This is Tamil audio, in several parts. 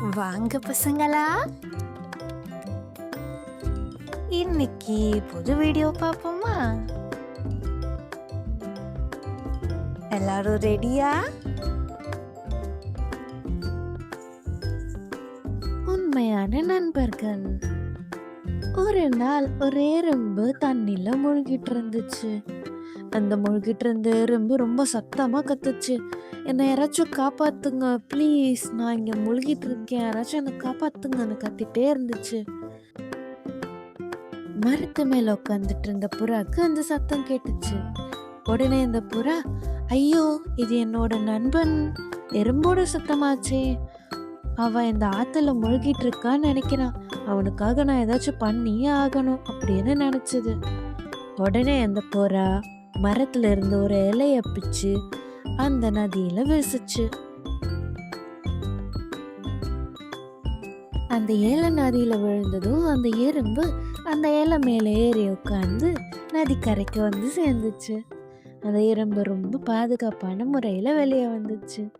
வாங்க பசங்களா. இன்னைக்கு புது வீடியோ பார்ப்போமா? எல்லாரும் ரெடியா உண்மையான நண்பர்கள். ஒரு நாள் ஒரே ரொம்ப தண்ணில மூழ்கிட்டு இருந்துச்சு. அந்த முழுகிட்டு இருந்த எறும்பு ரொம்ப சத்தமாக கத்துச்சு. என்னை யாராச்சும் காப்பாத்துங்க ப்ளீஸ் நான் இங்கே முழுகிட்டு இருக்கேன் யாராச்சும் என்னை காப்பாத்துங்கன்னு கத்திட்டே இருந்துச்சு. மரத்து மேல உட்காந்துட்டு இருந்த புறாக்கு அந்த சத்தம் கேட்டுச்சு. உடனே இந்த புறா ஐயோ இது என்னோட நண்பன். எறும்போட சத்தமாச்சே. அவன் இந்த ஆத்துல முழுகிட்டு இருக்கான்னு நினைக்கிறான். அவனுக்காக நான் ஏதாச்சும் பண்ணியே ஆகணும் அப்படின்னு நினைச்சது. உடனே அந்த புறா மரத்துல இருந்து ஒரு இலைய பிச்சு அந்த நதியில வீசுச்சு. அந்த ஏல நதியில விழுந்ததும் அந்த எறும்பு அந்த இலை மேலே ஏறி உட்காந்து நதி கரைக்கு வந்து சேர்ந்துச்சு. அந்த எறும்பு ரொம்ப பாதுகாப்பான முறையில வெளியே வந்துச்சு.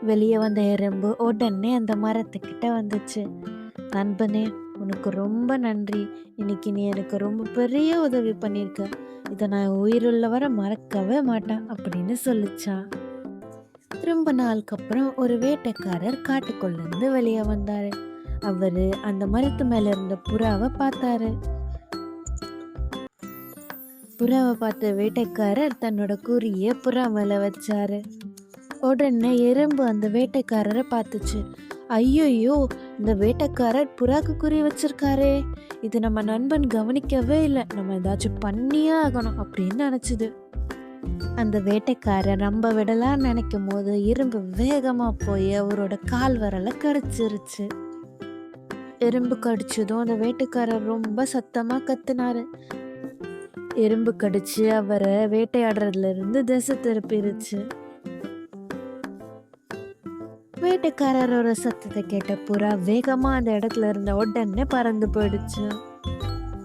வெளியே வந்த எறும்பு உடனே அந்த மரத்துக்கிட்ட வந்துச்சு. நண்பனே உனக்கு ரொம்ப நன்றி. இன்னைக்கு நீ எனக்கு ரொம்ப பெரிய உதவி பண்ணியிருக்க. இதை நான் உயிருள்ள வரை மறக்கவே மாட்டேன் அப்படின்னு சொல்லிச்சான் ரொம்ப நாளுக்கு அப்புறம் ஒரு வேட்டைக்காரர் காட்டுக்குள்ளேருந்து வெளியே வந்தார். அவர் அந்த மரத்து மேல இருந்த புறாவை பார்த்தாரு. புறாவை பார்த்த வேட்டைக்காரர் தன்னோட கூறிய புறா மேலே வச்சாரு. உடனே எறும்பு அந்த வேட்டைக்காரரை பார்த்துச்சு. ஐயோ இந்த வேட்டைக்காரர் புறாக்கு குறி வச்சிருக்காரே. இது நம்ம நண்பன் கவனிக்கவே இல்லை. நம்ம ஏதாச்சும் பண்ணியே ஆகணும் அப்படின்னு நினச்சிது. அந்த வேட்டைக்காரர் ரொம்ப விடலான்னு நினைக்கும் போது இரும்பு வேகமாக போய் அவரோட கால் வரல கடிச்சிருச்சு. எறும்பு கடிச்சதும் அந்த வேட்டைக்காரர் ரொம்ப சத்தமாக கத்துனாரு. எறும்பு கடிச்சு அவரை வேட்டையாடுறதுல இருந்து திசை திருப்பிருச்சு. வேட்டைக்காரரோட சத்தத்தை கேட்ட புறா வேகமா அந்த இடத்துல இருந்த உடனே பறந்து போயிடுச்சு.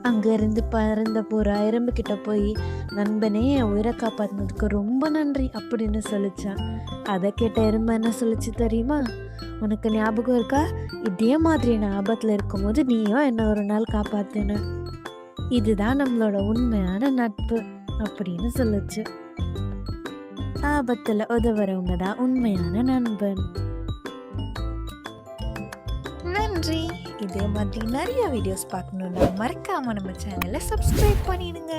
அங்க இருந்து பறந்த புறா எறும்பு கிட்ட போய் நண்பனே என் உயிரை காப்பாத்தினதுக்கு ரொம்ப நன்றி அப்படின்னு சொல்லிச்சான் அதை கேட்ட எறும்பு என்ன சொல்லிச்சு தெரியுமா? உனக்கு ஞாபகம் இருக்கா? இதே மாதிரி நான் ஆபத்தில் இருக்கும்போது நீயும் என்ன ஒரு நாள் காப்பாத்தின? இதுதான் நம்மளோட உண்மையான நட்பு அப்படின்னு சொல்லுச்சு. ஆபத்தில் உதவுறவங்க தான் உண்மையான நண்பன். நன்றி. இதே மாதிரி நிறைய வீடியோஸ் பார்க்கணுன்னா மறக்காம நம்ம சேனலை சப்ஸ்கிரைப் பண்ணிடுங்க.